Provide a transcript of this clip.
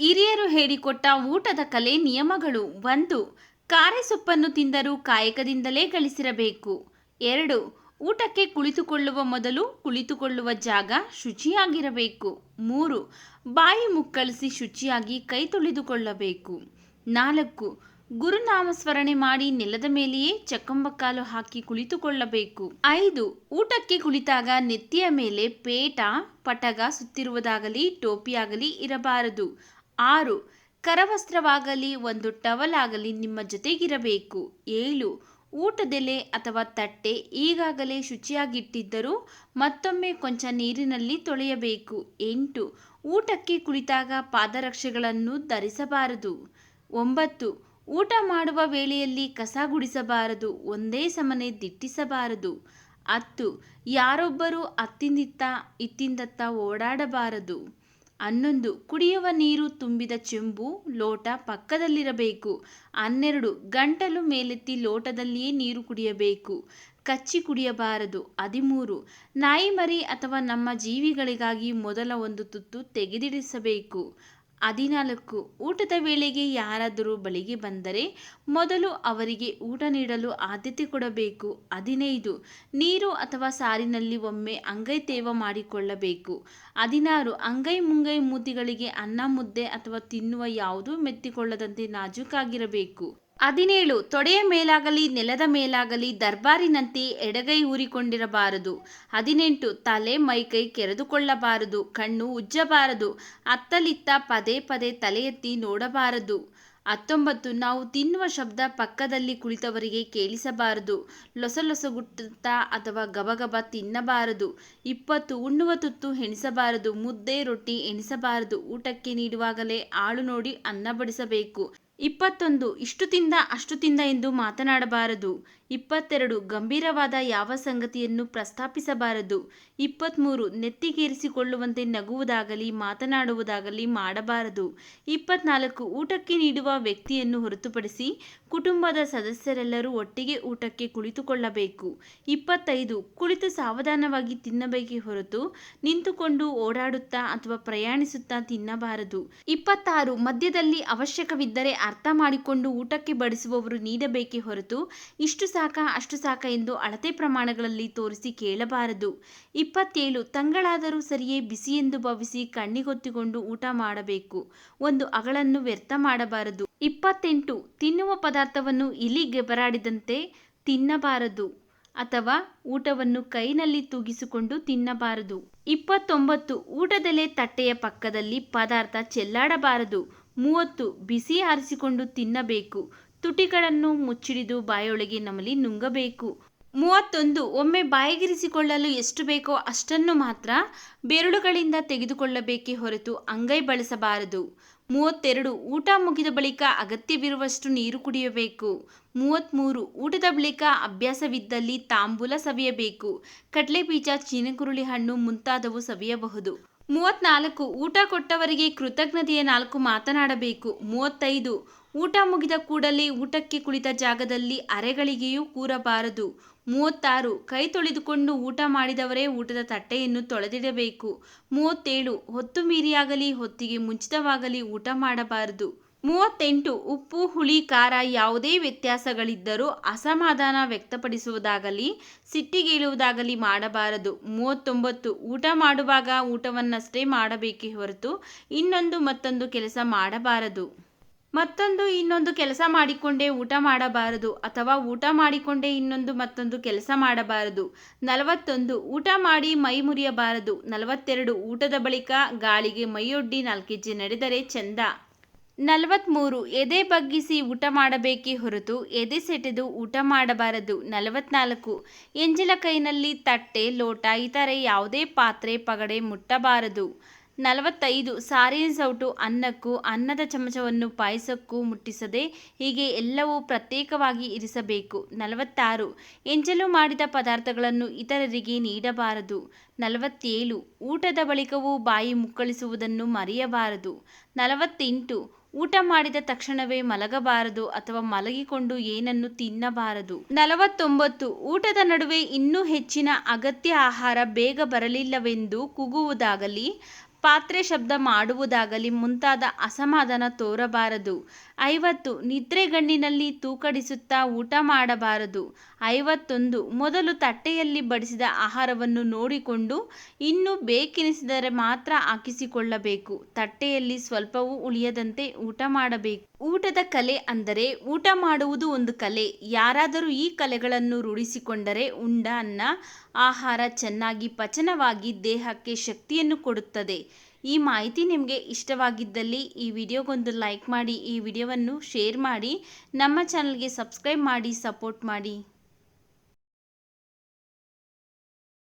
ಹಿರಿಯರು ಹೇಳಿಕೊಟ್ಟ ಊಟದ ಕಲೆ ನಿಯಮಗಳು ಒಂದು ಕಾರೆ ಸೊಪ್ಪನ್ನು ತಿಂದರೂ ಕಾಯಕದಿಂದಲೇ ಗಳಿಸಿರಬೇಕು. ಎರಡು, ಊಟಕ್ಕೆ ಕುಳಿತುಕೊಳ್ಳುವ ಮೊದಲು ಕುಳಿತುಕೊಳ್ಳುವ ಜಾಗ ಶುಚಿಯಾಗಿರಬೇಕು. ಮೂರು, ಬಾಯಿ ಮುಕ್ಕಳಿಸಿ ಶುಚಿಯಾಗಿ ಕೈ ತೊಳೆದುಕೊಳ್ಳಬೇಕು. ನಾಲ್ಕು ಗುರುನಾಮಸ್ಮರಣೆ ಮಾಡಿ ನೆಲದ ಮೇಲೆಯೇ ಚಕ್ಕಂಬಕ್ಕಾಲು ಹಾಕಿ ಕುಳಿತುಕೊಳ್ಳಬೇಕು. ಐದು, ಊಟಕ್ಕೆ ಕುಳಿತಾಗ ನೆತ್ತಿಯ ಮೇಲೆ ಪೇಟ, ಪಟಗ ಸುತ್ತಿರುವುದಾಗಲಿ, ಟೋಪಿಯಾಗಲಿ ಇರಬಾರದು. ಆರು, ಕರವಸ್ತ್ರವಾಗಲಿ, ಒಂದು ಟವಲ್ ಆಗಲಿ ನಿಮ್ಮ ಜೊತೆಗಿರಬೇಕು. ಏಳು, ಊಟದೆಲೆ ಅಥವಾ ತಟ್ಟೆ ಈಗಾಗಲೇ ಶುಚಿಯಾಗಿಟ್ಟಿದ್ದರೂ ಮತ್ತೊಮ್ಮೆ ಕೊಂಚ ನೀರಿನಲ್ಲಿ ತೊಳೆಯಬೇಕು. ಎಂಟು, ಊಟಕ್ಕೆ ಕುಳಿತಾಗ ಪಾದರಕ್ಷೆಗಳನ್ನು ಧರಿಸಬಾರದು. ಒಂಬತ್ತು, ಊಟ ಮಾಡುವ ವೇಳೆಯಲ್ಲಿ ಕಸ ಗುಡಿಸಬಾರದು, ಒಂದೇ ಸಮನೆ ದಿಟ್ಟಿಸಬಾರದು. ಹತ್ತು, ಯಾರೊಬ್ಬರು ಅತ್ತಿಂದಿತ್ತ, ಇತ್ತಿಂದತ್ತ ಓಡಾಡಬಾರದು. ಹನ್ನೊಂದು, ಕುಡಿಯುವ ನೀರು ತುಂಬಿದ ಚೆಂಬು ಲೋಟ ಪಕ್ಕದಲ್ಲಿರಬೇಕು. ಹನ್ನೆರಡು, ಗಂಟಲು ಮೇಲೆತ್ತಿ ಲೋಟದಲ್ಲಿಯೇ ನೀರು ಕುಡಿಯಬೇಕು. ಕಚ್ಚಿ ಕುಡಿಯಬಾರದು. ಹದಿಮೂರು, ನಾಯಿ ಮರಿ ಅಥವಾ ನಮ್ಮ ಜೀವಿಗಳಿಗಾಗಿ ಮೊದಲ ಒಂದು ತುತ್ತು ತೆಗೆದಿಡಿಸಬೇಕು. ಹದಿನಾಲ್ಕು ಊಟದ ವೇಳೆಗೆ ಯಾರಾದರೂ ಬಳಿಗೆ ಬಂದರೆ ಮೊದಲು ಅವರಿಗೆ ಊಟ ನೀಡಲು ಆದ್ಯತೆ ಕೊಡಬೇಕು. ಹದಿನೈದು ನೀರು ಅಥವಾ ಸಾರಿನಲ್ಲಿ ಒಮ್ಮೆ ಅಂಗೈ ತೇವ ಮಾಡಿಕೊಳ್ಳಬೇಕು. ಹದಿನಾರು ಅಂಗೈ ಮುಂಗೈ ಮೂತಿಗಳಿಗೆ ಅನ್ನ, ಮುದ್ದೆ ಅಥವಾ ತಿನ್ನುವ ಯಾವುದೂ ಮೆತ್ತಿಕೊಳ್ಳದಂತೆ ನಾಜೂಕಾಗಿರಬೇಕು. ಹದಿನೇಳು, ತೊಡೆಯ ಮೇಲಾಗಲಿ, ನೆಲದ ಮೇಲಾಗಲಿ, ದರ್ಬಾರಿನಂತೆ ಎಡಗೈ ಊರಿಕೊಂಡಿರಬಾರದು. ಹದಿನೆಂಟು, ತಲೆ ಮೈಕೈ ಕೆರೆದುಕೊಳ್ಳಬಾರದು. ಕಣ್ಣು ಉಜ್ಜಬಾರದು. ಅತ್ತಲಿತ್ತ ಪದೇ ಪದೇ ತಲೆ ಎತ್ತಿ ನೋಡಬಾರದು. ಹತ್ತೊಂಬತ್ತು, ನಾವು ತಿನ್ನುವ ಶಬ್ದ ಪಕ್ಕದಲ್ಲಿ ಕುಳಿತವರಿಗೆ ಕೇಳಿಸಬಾರದು. ಲೊಸಲೊಸಗುಟ್ಟುತ್ತಾ ಅಥವಾ ಗಬಗಬ ತಿನ್ನಬಾರದು. ಇಪ್ಪತ್ತು, ಉಣ್ಣುವ ತುತ್ತು ಹೆಣಿಸಬಾರದು. ಮುದ್ದೆ ರೊಟ್ಟಿ ಎಣಿಸಬಾರದು. ಊಟಕ್ಕೆ ನೀಡುವಾಗಲೇ ಆಳು ನೋಡಿ ಅನ್ನ ಬಡಿಸಬೇಕು ಇಪ್ಪತ್ತೊಂದು, ಇಷ್ಟು ತಿಂದ, ಅಷ್ಟು ತಿಂದ ಎಂದು ಮಾತನಾಡಬಾರದು. ಇಪ್ಪತ್ತೆರಡು, ಗಂಭೀರವಾದ ಯಾವ ಸಂಗತಿಯನ್ನು ಪ್ರಸ್ತಾಪಿಸಬಾರದು. ಇಪ್ಪತ್ತ್ಮೂರು ನೆತ್ತಿಗೇರಿಸಿಕೊಳ್ಳುವಂತೆ ನಗುವುದಾಗಲಿ, ಮಾತನಾಡುವುದಾಗಲಿ ಮಾಡಬಾರದು. ಇಪ್ಪತ್ನಾಲ್ಕು, ಊಟಕ್ಕೆ ನೀಡುವ ವ್ಯಕ್ತಿಯನ್ನು ಹೊರತುಪಡಿಸಿ ಕುಟುಂಬದ ಸದಸ್ಯರೆಲ್ಲರೂ ಒಟ್ಟಿಗೆ ಊಟಕ್ಕೆ ಕುಳಿತುಕೊಳ್ಳಬೇಕು. ಇಪ್ಪತ್ತೈದು, ಕುಳಿತು ಸಾವಧಾನವಾಗಿ ತಿನ್ನಬೇಕೆ ಹೊರತು ನಿಂತುಕೊಂಡು ಓಡಾಡುತ್ತಾ ಅಥವಾ ಪ್ರಯಾಣಿಸುತ್ತಾ ತಿನ್ನಬಾರದು. ಇಪ್ಪತ್ತಾರು ಮಧ್ಯದಲ್ಲಿ ಅವಶ್ಯಕವಿದ್ದರೆ ಅರ್ಥ ಮಾಡಿಕೊಂಡು ಊಟಕ್ಕೆ ಬಡಿಸುವವರು ನೀಡಬೇಕೇ ಹೊರತು ಇಷ್ಟು ಸಾಕ ಅಷ್ಟು ಸಾಕ ಎಂದು ಅಳತೆ ಪ್ರಮಾಣಗಳಲ್ಲಿ ತೋರಿಸಿ ಕೇಳಬಾರದು. ಇಪ್ಪತ್ತೇಳು, ತಂಗಳಾದರೂ ಸರಿಯೇ ಬಿಸಿ ಎಂದು ಭಾವಿಸಿ ಕಣ್ಣಿಗೊತ್ತಿಕೊಂಡು ಊಟ ಮಾಡಬೇಕು. ಒಂದು ಅಗಳನ್ನು ವ್ಯರ್ಥ ಮಾಡಬಾರದು. ಇಪ್ಪತ್ತೆಂಟು, ತಿನ್ನುವ ಪದಾರ್ಥವನ್ನು ಇಲಿ ಗೆಬರಾಡಿದಂತೆ ತಿನ್ನಬಾರದು ಅಥವಾ ಊಟವನ್ನು ಕೈನಲ್ಲಿ ತೂಗಿಸಿಕೊಂಡು ತಿನ್ನಬಾರದು. ಇಪ್ಪತ್ತೊಂಬತ್ತು, ಊಟದಲ್ಲೇ ತಟ್ಟೆಯ ಪಕ್ಕದಲ್ಲಿ ಪದಾರ್ಥ ಚೆಲ್ಲಾಡಬಾರದು. ಮೂವತ್ತು ಬಿಸಿ ಆರಿಸಿಕೊಂಡು ತಿನ್ನಬೇಕು. ತುಟಿಗಳನ್ನು ಮುಚ್ಚಿಡಿದು ಬಾಯೊಳಗೆ ನಮಲಿ ನುಂಗಬೇಕು. ಮೂವತ್ತೊಂದು, ಒಮ್ಮೆ ಬಾಯಿಗಿರಿಸಿಕೊಳ್ಳಲು ಎಷ್ಟು ಬೇಕೋ ಅಷ್ಟನ್ನು ಮಾತ್ರ ಬೆರಳುಗಳಿಂದ ತೆಗೆದುಕೊಳ್ಳಬೇಕೇ ಹೊರತು ಅಂಗೈ ಬಳಸಬಾರದು. ಮೂವತ್ತೆರಡು, ಊಟ ಮುಗಿದ ಬಳಿಕ ಅಗತ್ಯವಿರುವಷ್ಟು ನೀರು ಕುಡಿಯಬೇಕು. ಮೂವತ್ತ್ಮೂರು ಊಟದ ಬಳಿಕ ಅಭ್ಯಾಸವಿದ್ದಲ್ಲಿ ತಾಂಬೂಲ ಸವಿಯಬೇಕು. ಕಡಲೆಬೀಜ, ಚೀನಕುರುಳಿ ಹಣ್ಣು ಮುಂತಾದವು ಸವಿಯಬಹುದು. ಮೂವತ್ನಾಲ್ಕು, ಊಟ ಕೊಟ್ಟವರಿಗೆ ಕೃತಜ್ಞತೆಯ ನಾಲ್ಕು ಮಾತನಾಡಬೇಕು. ಮೂವತ್ತೈದು, ಊಟ ಮುಗಿದ ಕೂಡಲೇ ಊಟಕ್ಕೆ ಕುಳಿತ ಜಾಗದಲ್ಲಿ ಅರೆಗಳಿಗೆಯೂ ಕೂರಬಾರದು. ಮೂವತ್ತಾರು, ಕೈ ತೊಳೆದುಕೊಂಡು ಊಟ ಮಾಡಿದವರೇ ಊಟದ ತಟ್ಟೆಯನ್ನು ತೊಳೆದಿಡಬೇಕು. ಮೂವತ್ತೇಳು, ಹೊತ್ತು ಮೀರಿಯಾಗಲಿ ಹೊತ್ತಿಗೆ ಮುಂಚಿತವಾಗಲಿ ಊಟ ಮಾಡಬಾರದು. ಮೂವತ್ತೆಂಟು ಉಪ್ಪು, ಹುಳಿ, ಖಾರ ಯಾವುದೇ ವ್ಯತ್ಯಾಸಗಳಿದ್ದರೂ ಅಸಮಾಧಾನ ವ್ಯಕ್ತಪಡಿಸುವುದಾಗಲಿ, ಸಿಟ್ಟಿಗೇಳುವುದಾಗಲಿ ಮಾಡಬಾರದು. ಮೂವತ್ತೊಂಬತ್ತು ಊಟ ಮಾಡುವಾಗ ಊಟವನ್ನಷ್ಟೇ ಮಾಡಬೇಕೇ ಹೊರತು ಇನ್ನೊಂದು ಮತ್ತೊಂದು ಕೆಲಸ ಮಾಡಬಾರದು. ಮತ್ತೊಂದು ಇನ್ನೊಂದು ಕೆಲಸ ಮಾಡಿಕೊಂಡೇ ಊಟ ಮಾಡಬಾರದು ಅಥವಾ ಊಟ ಮಾಡಿಕೊಂಡೇ ಇನ್ನೊಂದು ಮತ್ತೊಂದು ಕೆಲಸ ಮಾಡಬಾರದು. ನಲವತ್ತೊಂದು ಊಟ ಮಾಡಿ ಮೈ ಮುರಿಯಬಾರದು. ನಲವತ್ತೆರಡು ಊಟದ ಬಳಿಕ ಗಾಳಿಗೆ ಮೈಯೊಡ್ಡಿ ನಾಲ್ಕೆಜ್ಜೆ ನಡೆದರೆ ಚೆಂದ. ನಲವತ್ತ್ಮೂರು ಎದೆ ಬಗ್ಗಿಸಿ ಊಟ ಮಾಡಬೇಕೇ ಹೊರತು ಎದೆ ಸೆಟೆದು ಊಟ ಮಾಡಬಾರದು. ನಲವತ್ನಾಲ್ಕು, ಎಂಜಲ ಕೈನಲ್ಲಿ ತಟ್ಟೆ, ಲೋಟ, ಇತರೆ ಯಾವುದೇ ಪಾತ್ರೆ, ಪಗಡೆ ಮುಟ್ಟಬಾರದು. ನಲವತ್ತೈದು, ಸಾರಿನ ಸೌಟು ಅನ್ನಕ್ಕೂ, ಅನ್ನದ ಚಮಚವನ್ನು ಪಾಯಸಕ್ಕೂ ಮುಟ್ಟಿಸದೆ ಹೀಗೆ ಎಲ್ಲವೂ ಪ್ರತ್ಯೇಕವಾಗಿ ಇರಿಸಬೇಕು. ನಲವತ್ತಾರು, ಎಂಜಲು ಮಾಡಿದ ಪದಾರ್ಥಗಳನ್ನು ಇತರರಿಗೆ ನೀಡಬಾರದು. ನಲವತ್ತೇಳು, ಊಟದ ಬಳಿಕವೂ ಬಾಯಿ ಮುಕ್ಕಳಿಸುವುದನ್ನು ಮರೆಯಬಾರದು. ನಲವತ್ತೆಂಟು ಊಟ ಮಾಡಿದ ತಕ್ಷಣವೇ ಮಲಗಬಾರದು ಅಥವಾ ಮಲಗಿಕೊಂಡು ಏನನ್ನು ತಿನ್ನಬಾರದು. ನಲವತ್ತೊಂಬತ್ತು, ಊಟದ ನಡುವೆ ಇನ್ನೂ ಹೆಚ್ಚಿನ ಅಗತ್ಯ ಆಹಾರ ಬೇಗ ಬರಲಿಲ್ಲವೆಂದು ಕೂಗುವುದಾಗಲಿ, ಪಾತ್ರೆ ಶಬ್ದ ಮಾಡುವುದಾಗಲಿ ಮುಂತಾದ ಅಸಮಾಧಾನ ತೋರಬಾರದು. ಐವತ್ತು ನಿದ್ರೆಗಣ್ಣಿನಲ್ಲಿ ತೂಕಡಿಸುತ್ತಾ ಊಟ ಮಾಡಬಾರದು. ಐವತ್ತೊಂದು. ಮೊದಲು ತಟ್ಟೆಯಲ್ಲಿ ಬಡಿಸಿದ ಆಹಾರವನ್ನು ನೋಡಿಕೊಂಡು ಇನ್ನು ಬೇಕೆನಿಸಿದರೆ ಮಾತ್ರ ಹಾಕಿಸಿಕೊಳ್ಳಬೇಕು. ತಟ್ಟೆಯಲ್ಲಿ ಸ್ವಲ್ಪವೂ ಉಳಿಯದಂತೆ ಊಟ ಮಾಡಬೇಕು. ಊಟದ ಕಲೆ ಅಂದರೆ ಊಟ ಮಾಡುವುದು ಒಂದು ಕಲೆ. ಯಾರಾದರೂ ಈ ಕಲೆಗಳನ್ನು ರೂಢಿಸಿಕೊಂಡರೆ ಉಂಡ, ಅನ್ನ, ಆಹಾರ ಚೆನ್ನಾಗಿ ಪಚನವಾಗಿ ದೇಹಕ್ಕೆ ಶಕ್ತಿಯನ್ನು ಕೊಡುತ್ತದೆ. ಈ ಮಾಹಿತಿ ನಿಮಗೆ ಇಷ್ಟವಾಗಿದ್ದಲ್ಲಿ ಈ ವಿಡಿಯೋಗೊಂದು ಲೈಕ್ ಮಾಡಿ, ಈ ವಿಡಿಯೋವನ್ನು ಶೇರ್ ಮಾಡಿ, ನಮ್ಮ ಚಾನಲ್ಗೆ ಸಬ್ಸ್ಕ್ರೈಬ್ ಮಾಡಿ, ಸಪೋರ್ಟ್ ಮಾಡಿ.